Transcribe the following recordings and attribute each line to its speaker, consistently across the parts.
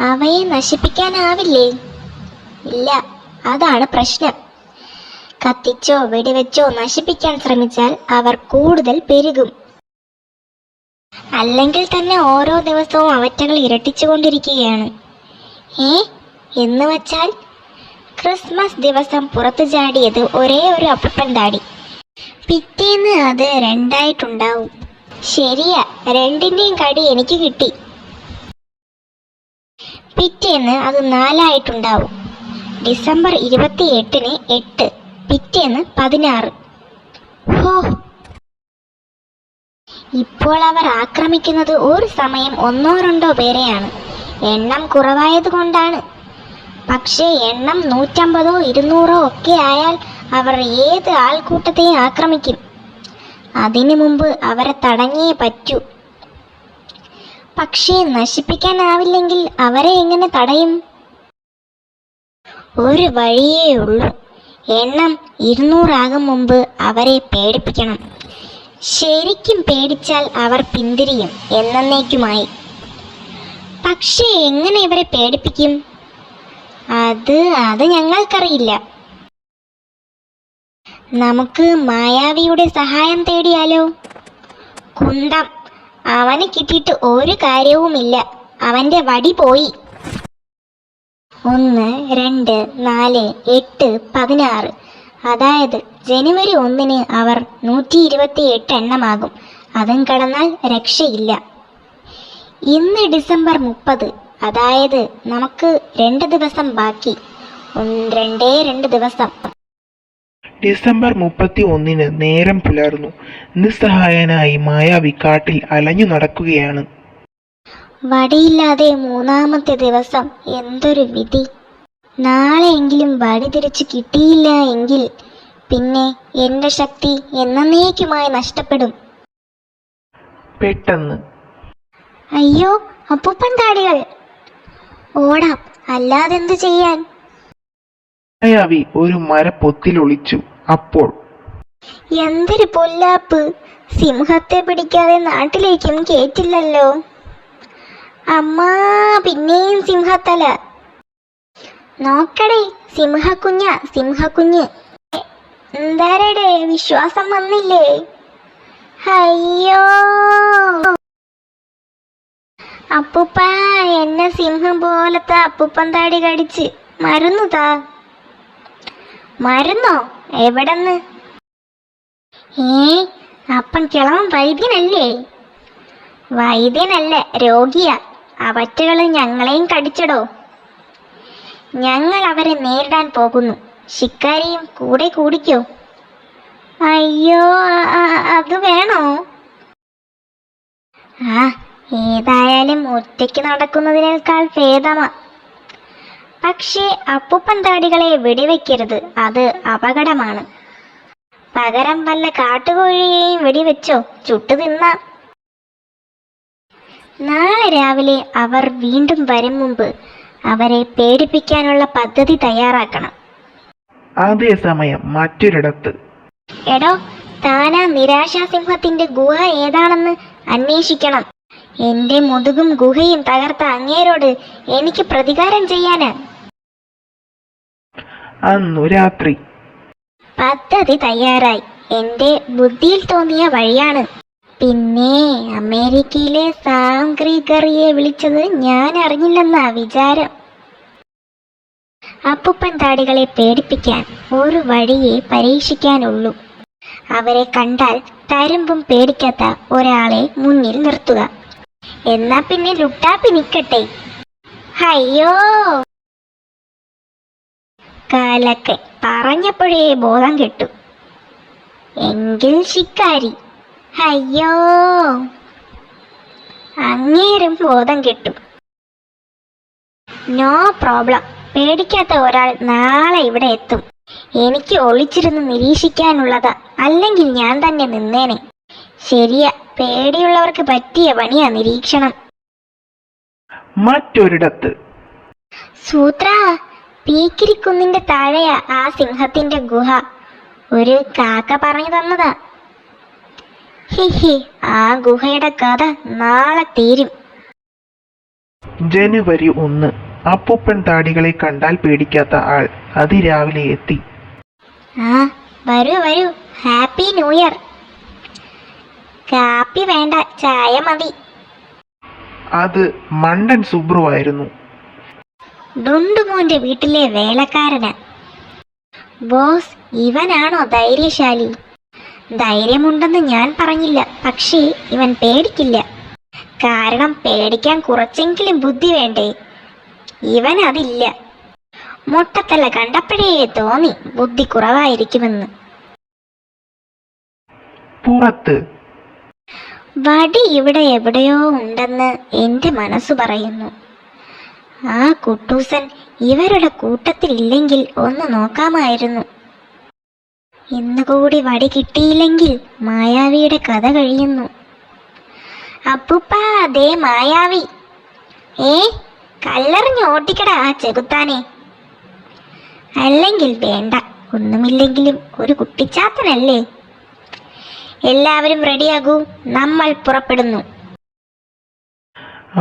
Speaker 1: അവയെ നശിപ്പിക്കാനാവില്ലേ? ഇല്ല അതാണ് പ്രശ്നം. കത്തിച്ചോ വെടിവെച്ചോ നശിപ്പിക്കാൻ ശ്രമിച്ചാൽ അവർ കൂടുതൽ പെരുകും. അല്ലെങ്കിൽ തന്നെ ഓരോ ദിവസവും അവറ്റകൾ ഇരട്ടിച്ചുകൊണ്ടിരിക്കുകയാണ്. ഏ എന്ന് വച്ചാൽ ക്രിസ്മസ് ദിവസം പുറത്തു ചാടിയത് ഒരേ ഒരു അപ്പൻ താടി. പിറ്റേന്ന് അത് രണ്ടായിട്ടുണ്ടാവും. ശരിയാ രണ്ടിന്റെയും കടി എനിക്ക് കിട്ടി. പിറ്റേന്ന് അത് നാലായിട്ടുണ്ടാവും. ഡിസംബർ ഇരുപത്തി എട്ടിന് എട്ട് പിറ്റേന്ന് പതിനാറ്. ഹോ. ഇപ്പോൾ അവർ ആക്രമിക്കുന്നത് ഒരു സമയം ഒന്നോ രണ്ടോ പേരെയാണ്. എണ്ണം കുറവായത് കൊണ്ടാണ്. പക്ഷേ എണ്ണം നൂറ്റമ്പതോ ഇരുന്നൂറോ ഒക്കെ ആയാൽ അവർ ഏത് ആൾക്കൂട്ടത്തെയും ആക്രമിക്കും. അതിനു മുമ്പ് അവരെ തടഞ്ഞേ പറ്റൂ. പക്ഷേ നശിപ്പിക്കാനാവില്ലെങ്കിൽ അവരെ എങ്ങനെ തടയും? ഒരു വഴിയേ ഉള്ളൂ. എണ്ണം ഇരുന്നൂറാകും മുമ്പ് അവരെ പേടിപ്പിക്കണം. ശരിക്കും പേടിച്ചാൽ അവർ പിന്തിരിയും എന്നേക്കുമായി പക്ഷേ എങ്ങനെ ഇവരെ പേടിപ്പിക്കും? അത് അത് ഞങ്ങൾക്കറിയില്ല. നമുക്ക് മായാവിയുടെ സഹായം തേടിയാലോ? കുന്തം അവന് കിട്ടിയിട്ട് ഒരു കാര്യവുമില്ല. അവന്റെ വടി പോയി. ഒന്ന് രണ്ട് നാല് എട്ട് പതിനാറ്. അതായത് ജനുവരി ഒന്നിന് അവർ നൂറ്റി ഇരുപത്തി എട്ട് എണ്ണമാകും. അതും കടന്നാൽ രക്ഷയില്ല. ഇന്ന് ഡിസംബർ മുപ്പത്. അതായത് നമുക്ക് രണ്ട് ദിവസം ബാക്കി. രണ്ടേ രണ്ട് ദിവസം.
Speaker 2: ഡിസംബർ മുപ്പത്തി ഒന്നിന് നേരം പുലർന്നു. നിസ്സഹായനായി മായാവി കാട്ടിൽ അലഞ്ഞു നടക്കുകയാണ്.
Speaker 1: വടിയില്ലാതെ മൂന്നാമത്തെ ദിവസം എന്തൊരു വിധി. നാളെയെങ്കിലും വടി തിരിച്ചു കിട്ടിയില്ല എങ്കിൽ പിന്നെ എന്റെ ശക്തി എന്നേക്കുമായി നഷ്ടപ്പെടും.
Speaker 2: പെട്ടെന്ന്.
Speaker 1: അയ്യോ അപ്പൂപ്പൻ താടികൾ. ഓടാം അല്ലാതെന്ത് ചെയ്യാൻ?
Speaker 2: മായാവി ഒരു മരപ്പൊത്തിൽ ഒളിച്ചു അപ്പോൾ.
Speaker 1: എന്തൊരു പൊല്ലാപ്പ്. സിംഹത്തെ പിടിക്കാതെ നാട്ടിലേക്കും കേറ്റില്ലല്ലോ. അമ്മാ പിന്നെയും സിംഹത്തല. നോക്കടേ സിംഹക്കുഞ്ഞ സിംഹക്കുഞ്ഞ്. എന്താരടെ വിശ്വാസം വന്നില്ലേ? അയ്യോ. അപ്പൂപ്പ എന്നെ സിംഹം പോലത്തെ അപ്പൂപ്പൻ താടി കടിച്ച് മരുന്നു താ മരുന്നോ? എവിടെന്ന്? ഏ അപ്പൻ കിളവൻ വൈദ്യനല്ലേ? വൈദ്യനല്ല രോഗിയാ. അവറ്റകൾ ഞങ്ങളെയും കടിച്ചടോ. ഞങ്ങൾ അവരെ നേരിടാൻ പോകുന്നു. ശിക്കാരിയും കൂടെ കൂടിക്കോ. അയ്യോ അത് വേണോ? ആ ഏതായാലും ഒറ്റയ്ക്ക് നടക്കുന്നതിനേക്കാൾ ഭേദമാ. പക്ഷേ അപ്പൂപ്പൻ താടികളെ വെടിവെക്കരുത്. അത് അപകടമാണ്. പകരം വല്ല കാട്ടുകോഴിയെയും വെടിവെച്ചോ? ചുട്ടു തിന്നാം. നാളെ രാവിലെ അവർ വീണ്ടും വരും മുമ്പ് അവരെ പേടിപ്പിക്കാനുള്ള പദ്ധതി തയ്യാറാക്കണം.
Speaker 2: അതേ സമയം മറ്റൊരിടത്ത്.
Speaker 1: എടോ താനാ നിരാശാസിംഹത്തിന്റെ ഗുഹ ഏതാണെന്ന് അന്വേഷിക്കണം. എന്റെ മുതുകും ഗുഹയും തകർത്ത അങ്ങേരോട് എനിക്ക് പ്രതികാരം ചെയ്യാനാ.
Speaker 2: അന്നു രാത്രി.
Speaker 1: പദ്ധതി തയ്യാറായി. എന്റെ ബുദ്ധിയിൽ തോന്നിയ വഴിയാണ്. പിന്നെ അമേരിക്കയിലെ സാം ഗ്രീഗറിയെ വിളിച്ചത് ഞാൻ അറിഞ്ഞില്ലെന്നാ വിചാരം. അപ്പുപ്പൻ താടികളെ പേടിപ്പിക്കാൻ ഒരു വഴിയെ പരീക്ഷിക്കാനുള്ളൂ. അവരെ കണ്ടാൽ തരുമ്പും പേടിക്കാത്ത ഒരാളെ മുന്നിൽ നിർത്തുക. എന്നാ പിന്നെ ലുട്ടാപ്പി നിൽക്കട്ടെ അയ്യോ! കാലക്കെ പറഞ്ഞപ്പോഴേ ബോധം കെട്ടു. എങ്കിൽ ശിക്കാരി. അയ്യോ. അങ്ങേരും ബോധം കെട്ടു. No problem. പേടിക്കാത്ത ഒരാൾ നാളെ ഇവിടെ എത്തും. എനിക്ക് ഒളിച്ചിരുന്ന് നിരീക്ഷിക്കാനുള്ളതാ. അല്ലെങ്കിൽ ഞാൻ തന്നെ നിന്നേനെ. ശരിയാ പേടിയുള്ളവർക്ക് പറ്റിയ പണിയാ നിരീക്ഷണം.
Speaker 2: മറ്റൊരിടത്ത്.
Speaker 1: സൂത്ര പീക്കിരിക്കുന്നിന്റെ താഴെയാ ആ സിംഹത്തിന്റെ ഗുഹ. ഒരു കാക്ക പറഞ്ഞു തന്നതാ. ഹിഹി ആ ഗുഹയുടെ കഥ നാളെ തീരും.
Speaker 2: ജനുവരി ഒന്ന്. അപ്പൂപ്പൻ താടികളെ കണ്ടാൽ പേടിക്കാത്ത ആൾ അതിരാവിലെ എത്തി.
Speaker 1: ആ വരൂ വരൂ. Happy new year. കാപ്പി വേണ്ട ചായ മതി.
Speaker 2: അത് മണ്ടൻ സുബ്രുവായിരുന്നു
Speaker 1: ഡുണ്ടുമോന്റെ വീട്ടിലെ വേലക്കാരന്. ബോസ് ഇവനാണോ ധൈര്യശാലി? ധൈര്യമുണ്ടെന്ന് ഞാൻ പറഞ്ഞില്ല പക്ഷേ ഇവൻ പേടിക്കില്ല. കാരണം പേടിക്കാൻ കുറച്ചെങ്കിലും ബുദ്ധി വേണ്ടേ? ഇവൻ അതില്ല. മുട്ടത്തല കണ്ടപ്പോഴേ തോന്നി ബുദ്ധി കുറവായിരിക്കുമെന്ന്.
Speaker 2: പുറത്ത്.
Speaker 1: വടി ഇവിടെ എവിടെയോ ഉണ്ടെന്ന് എന്റെ മനസ്സ് പറയുന്നു. ആ കുട്ടൂസൻ ഇവരുടെ കൂട്ടത്തിലില്ലെങ്കിൽ ഒന്ന് നോക്കാമായിരുന്നു. ഇന്ന് കൂടി വടി കിട്ടിയില്ലെങ്കിൽ മായാവിയുടെ കഥ കഴിയുന്നു. അപ്പുപ്പാ അതേ മായാവി. ഏ കല്ലെറിഞ്ഞ് ഓട്ടിക്കടാ ആ ചെകുത്താനെ. അല്ലെങ്കിൽ വേണ്ട ഒന്നുമില്ലെങ്കിലും ഒരു കുട്ടിച്ചാത്തനല്ലേ. എല്ലാവരും റെഡിയാകൂ നമ്മൾ പുറപ്പെടുന്നു.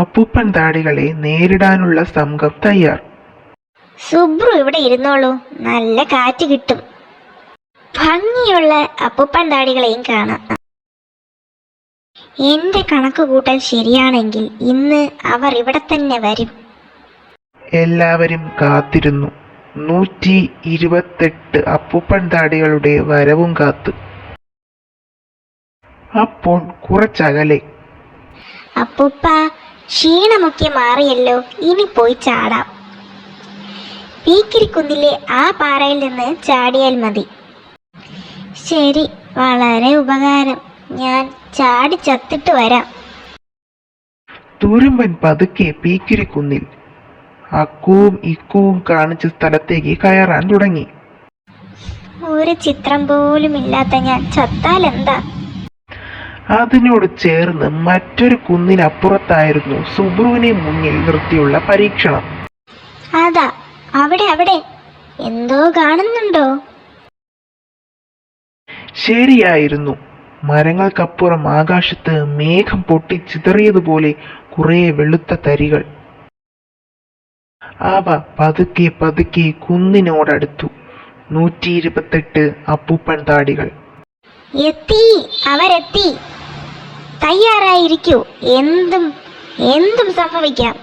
Speaker 2: അപ്പൂപ്പൻ താടികളെ നേരിടാനുള്ള സംഘം തയ്യാർ.
Speaker 1: സുബ്രു ഇവിടെ ഇരുന്നോളൂ. നല്ല കാറ്റ് കിട്ടും. ഭംഗിയുള്ള അപ്പൂപ്പൻ താടികളെയും കാണാം. എന്റെ കണക്ക് കൂട്ടൽ ശരിയാണെങ്കിൽ ഇന്ന് അവർ ഇവിടെ തന്നെ വരും.
Speaker 2: എല്ലാവരും കാത്തിരുന്നു. നൂറ്റി ഇരുപത്തെട്ട് അപ്പൂപ്പൻ താടികളുടെ വരവും കാത്ത്. അപ്പോൾ കുറച്ചകലെ.
Speaker 1: അപ്പൂപ്പ ക്ഷീണമൊക്കെ മാറിയല്ലോ ഇനി പോയി ചാടാം. പീക്കിരിക്കുന്നിലെ ആ പാറയിൽ നിന്ന് ചാടിയാൽ മതി. ശരി വളരെ ഉപകാരം. ഞാൻ ചാടി ചത്തിട്ട് വരാം.
Speaker 2: തുരുമ്പൻ പതുക്കെ പീക്കിരിക്കുന്നിൽ അക്കുവും ഇക്കുവും കാണിച്ച സ്ഥലത്തേക്ക് കയറാൻ തുടങ്ങി.
Speaker 1: ഒരു ചിത്രം പോലും ഇല്ലാത്ത ഞാൻ ചത്താൽ എന്താ
Speaker 2: അതിനോട് ചേർന്ന് മറ്റൊരു കുന്നിനപ്പുറത്തായിരുന്നു സുബ്രുവിനെ മുന്നിൽ നിർത്തിയുള്ള പരീക്ഷണം.
Speaker 1: അതാ അവിടെ അവിടെ. എന്തോ കാണുന്നുണ്ടോ?
Speaker 2: ശരിയായിരുന്നു. മരങ്ങൾക്കപ്പുറം ആകാശത്ത് മേഘം പൊട്ടി ചിതറിയതുപോലെ കുറെ വെളുത്ത തരികൾ. അവ പതുക്കെ പതുക്കെ കുന്നിനോടടുത്തു. നൂറ്റി ഇരുപത്തെട്ട് അപ്പൂപ്പൻ താടികൾ
Speaker 1: എത്തി അവരെത്തി. തയ്യാറായിരിക്കൂ. എന്തും എന്തും സംഭവിക്കാം.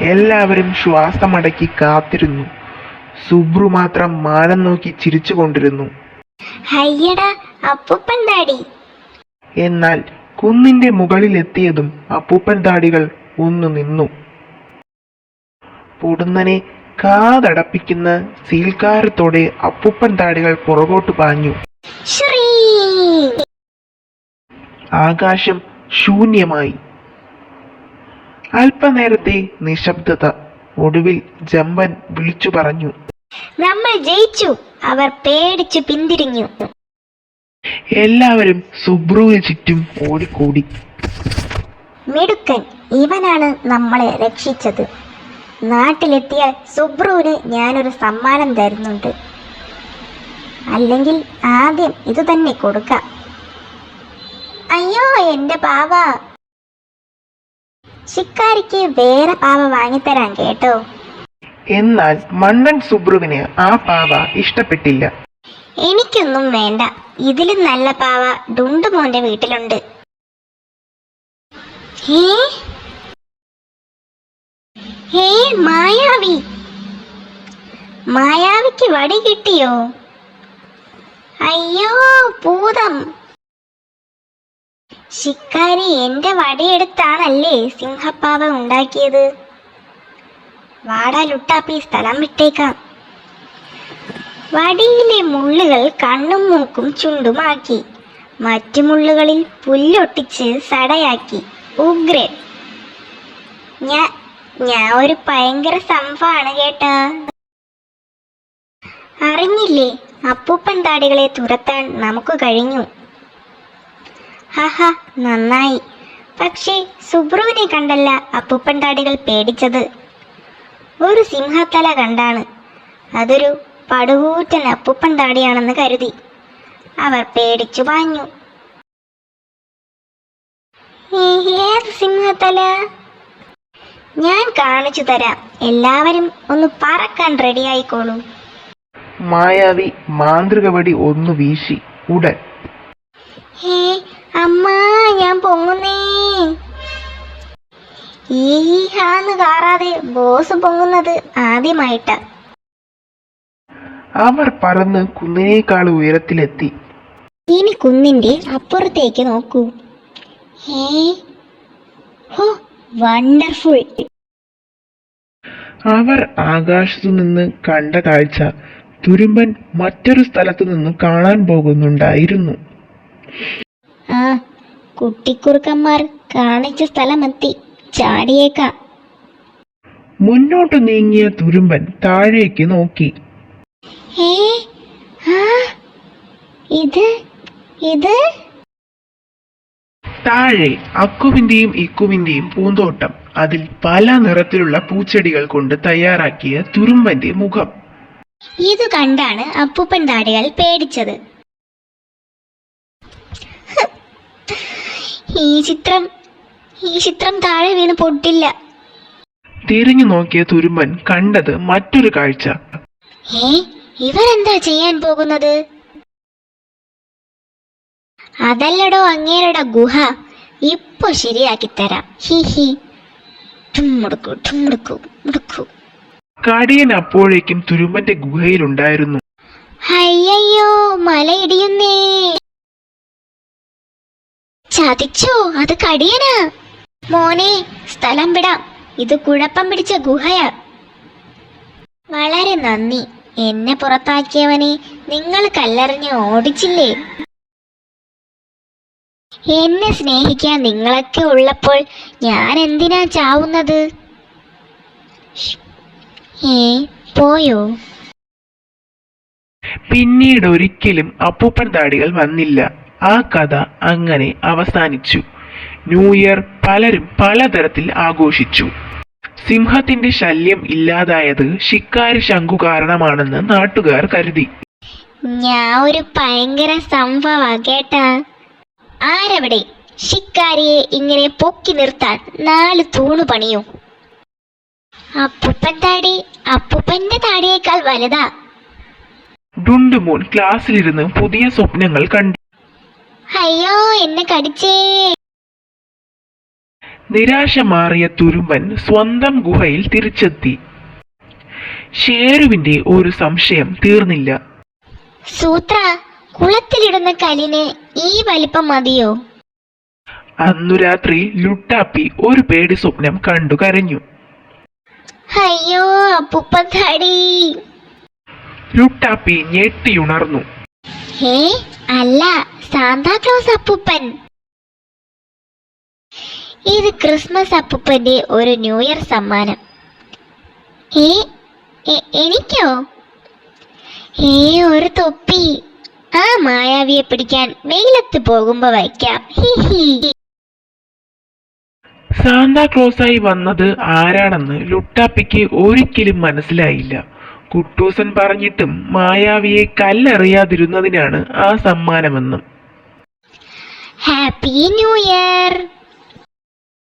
Speaker 2: എല്ലാവരും ശ്വാസമടക്കി കാത്തിരുന്നു. സുബ്രു മാത്രം മാനം നോക്കി ചിരിച്ചുകൊണ്ടിരുന്നു.
Speaker 1: അപ്പൂപ്പൻ താടി.
Speaker 2: എന്നാൽ കുന്നിന്റെ മുകളിലെത്തിയതും അപ്പൂപ്പൻ താടികൾ ഒന്ന് നിന്നു. പൊടുന്നനെ കാതടപ്പിക്കുന്ന സീൽക്കാരത്തോടെ അപ്പൂപ്പൻ താടികൾ പുറകോട്ട് പാഞ്ഞു. ആകാശം ശൂന്യമായി. അല്പനേരത്തെ നിശബ്ദത ഒടുവിൽ ജമ്പൻ വിളിച്ചു പറഞ്ഞു.
Speaker 1: നമ്മൾ ജയിച്ചു. അവർ പേടിച്ചു പിന്തിരിഞ്ഞു.
Speaker 2: എല്ലാവരും സുബ്രുവിന് ചുറ്റും ഓടിക്കൂടി.
Speaker 1: മിടുക്കൻ ഇവനാണ് നമ്മളെ രക്ഷിച്ചത്. നാട്ടിലെത്തിയാൽ സുബ്രുവിന് ഞാനൊരു സമ്മാനം തരുന്നുണ്ട്. അല്ലെങ്കിൽ ആദ്യം ഇത് തന്നെ കൊടുക്കാം. അയ്യോ എന്റെ പാവ. ശിക്കാരിക്ക് വേറെ പാവ വാങ്ങിത്തരാൻ കേട്ടോ.
Speaker 2: എന്നാൽ മണ്ണൻ സുബ്രുവിന് ആ പാവ ഇഷ്ടപ്പെട്ടില്ല.
Speaker 1: എനിക്കൊന്നും വേണ്ട. ഇതിലും നല്ല പാവ ഡുണ്ടുമോന്റെ വീട്ടിലുണ്ട്. ഹേ? ഹേ മായാവി. മായാവിക്ക് വടി കിട്ടിയോ? അയ്യോ ഭൂതം. ശിക്കാരി എന്റെ വടിയെടുത്താണല്ലേ സിംഹപ്പാവ ഉണ്ടാക്കിയത്? വാടാ ലുട്ടാപ്പി സ്ഥലം വിട്ടേക്കാം. വടിയിലെ മുള്ളുകൾ കണ്ണും മൂക്കും ചുണ്ടുമാക്കി. മറ്റു മുള്ളുകളിൽ പുല്ലൊട്ടിച്ച് സടയാക്കി. ഉഗ്രൻ. ഞാൻ ഞാൻ ഒരു ഭയങ്കര സംഭവമാണ് കേട്ടാ. അറിഞ്ഞില്ലേ അപ്പൂപ്പൻ താടികളെ തുരത്താൻ നമുക്ക് കഴിഞ്ഞു. ഹഹ നന്നായി. പക്ഷേ സുബ്രുവിനെ കണ്ടല്ല അപ്പൂപ്പൻ താടികൾ പേടിച്ചത്. ഒരു സിംഹത്തല കണ്ടാണ്. അതൊരു പടുകൂറ്റൻ അപ്പൂപ്പൻ താടിയാണെന്ന് കരുതി. അവർ പേടിച്ചു പാഞ്ഞു. ഏത് സിംഹത്തല? ഞാൻ കാണിച്ചു തരാം. എല്ലാവരും ഒന്ന് പറക്കാൻ റെഡിയായിക്കോളൂ.
Speaker 2: മായാവി മാന്ത്രിക വടി ഒന്ന് വീശി. ഉടൻ.
Speaker 1: ഹേ അമ്മ ഞാൻ പൊങ്ങുന്നേ. ഈ ഹാന്ന് കാറാതെ ബോസ് പൊങ്ങുന്നത് ആദ്യമായിട്ട.
Speaker 2: അവർ പറന്ന് കുന്നിനേക്കാൾ ഉയരത്തിലെത്തി.
Speaker 1: ഇനി കുന്നിന്റെ അപ്പുറത്തേക്ക് നോക്കൂ. ഹേ ഹോ വണ്ടർഫുൾ.
Speaker 2: അവർ ആകാശത്തു നിന്ന് കണ്ട കാഴ്ച തുരുമ്പൻ മറ്റൊരു സ്ഥലത്തു നിന്ന് കാണാൻ പോകുന്നുണ്ടായിരുന്നു.
Speaker 1: ആ കുട്ടിക്കുറുക്കന്മാർ കാണിച്ച സ്ഥലമെത്തി ചാടിയേക്കാം.
Speaker 2: മുന്നോട്ട് നീങ്ങിയ തുരുമ്പൻ താഴേക്ക് നോക്കി.
Speaker 1: ഏ ആ ഇത് ഇത്?
Speaker 2: താഴെ അക്കുവിന്റെയും ഇക്കുവിന്റെയും പൂന്തോട്ടം. അതിൽ പല നിറത്തിലുള്ള പൂച്ചെടികൾ കൊണ്ട് തയ്യാറാക്കിയ തുരുമ്പന്റെ മുഖം.
Speaker 1: ഇത് കണ്ടാണ് അപ്പൂപ്പൻ താടികൾ പേടിച്ചത്. ഈ ചിത്രം ഈ ചിത്രം താഴെ വീണ് പൊട്ടില്ല.
Speaker 2: തിരിഞ്ഞു നോക്കിയ തുരുമ്പൻ കണ്ടത് മറ്റൊരു കാഴ്ച.
Speaker 1: ഏ ഇവരെന്താ ചെയ്യാൻ പോകുന്നത്? അതല്ലടോ അങ്ങേരുടെ ഗുഹ. ഇപ്പൊ ശരിയാക്കി തരാം. He he. ഠുമ്മുടുക്കു ഠുമ്മുടുക്കു മുടുക്കു.
Speaker 2: കടിയൻ അപ്പോഴേക്കും തുരുമ്പന്റെ ഗുഹയിലുണ്ടായിരുന്നു.
Speaker 1: അയ്യയ്യോ മലയിടിയുന്നേ. ചതിച്ചോ? അത് കടിയനാ. മോനെ സ്ഥലം വിടാം. ഇത് കുഴപ്പം പിടിച്ച ഗുഹയാ. വളരെ നന്ദി. എന്നെ പുറത്താക്കിയവനെ നിങ്ങൾ കല്ലെറിഞ്ഞ് ഓടിച്ചില്ലേ? എന്നെ സ്നേഹിക്കാൻ നിങ്ങളൊക്കെ ഉള്ളപ്പോൾ ഞാൻ എന്തിനാ ചാവുന്നത്. ഏ പോയോ?
Speaker 2: പിന്നീട് ഒരിക്കലും അപ്പൂപ്പൻ താടികൾ വന്നില്ല. ആ കഥ അങ്ങനെ അവസാനിച്ചു. ന്യൂ ഇയർ പലരും പലതരത്തിൽ ആഘോഷിച്ചു. സിംഹത്തിന്റെ ശല്യം ഇല്ലാതായത് ശിക്കാരി ശംഖു കാരണമാണെന്ന് നാട്ടുകാർ കരുതി.
Speaker 1: ഞാൻ ഒരു ഭയങ്കര സംഭവ കേട്ടാ. ആരവിടെ? ശിക്കാരിയെ ഇങ്ങനെ പൊക്കി നിർത്താൻ നാല് തൂണ് പണിയോ. അപ്പൂപ്പൻ താടി അപ്പൂപ്പന്റെ താടിയേക്കാൾ വലുതാ.
Speaker 2: ഡുണ്ടുമോൻ ക്ലാസ്സിലിരുന്ന് പുതിയ സ്വപ്നങ്ങൾ കണ്ടു
Speaker 1: അയ്യോ എന്നെ കടിച്ചേ.
Speaker 2: നിരാശ മാറിയ തുരുമ്പൻ സ്വന്തം ഗുഹയിൽ തിരിച്ചെത്തി. ഷേരുവിന്റെ ഒരു സംശയം തീർന്നില്ല.
Speaker 1: സൂത്ര കുളത്തിലിടുന്ന കല്ലിന് ഈ വലിപ്പം മതിയോ?
Speaker 2: അന്നു രാത്രി ലുട്ടാപ്പി ഒരു പേടി സ്വപ്നം കണ്ടു കരഞ്ഞു.
Speaker 1: അയ്യോ അപ്പൂപ്പൻ താടി.
Speaker 2: ലുട്ടാപ്പി ഞെട്ടിയുണർന്നു.
Speaker 1: ഹേ അല്ല സാന്താക്ലോസ് അപ്പൂപ്പൻ. ഇത് ക്രിസ്മസ് അപ്പൂപ്പന്റെ ഒരു ന്യൂ ഇയർ സമ്മാനം. ഏ എനിക്കോ? ഏ ഒരു തൊപ്പി. ആ മായാവിയെ പിടിക്കാൻ വെയിലത്ത് പോകുമ്പോ വയ്ക്കാം.
Speaker 2: സാന്താക്ലോസായി വന്നത് ആരാണെന്ന് ലുട്ടാപ്പിക്ക് ഒരിക്കലും മനസ്സിലായില്ല. കുട്ടൂസൻ പറഞ്ഞിട്ടും മായാവിയെ കല്ലെറിയാതിരുന്നതിനാണ് ആ സമ്മാനമെന്നും.
Speaker 1: Happy new year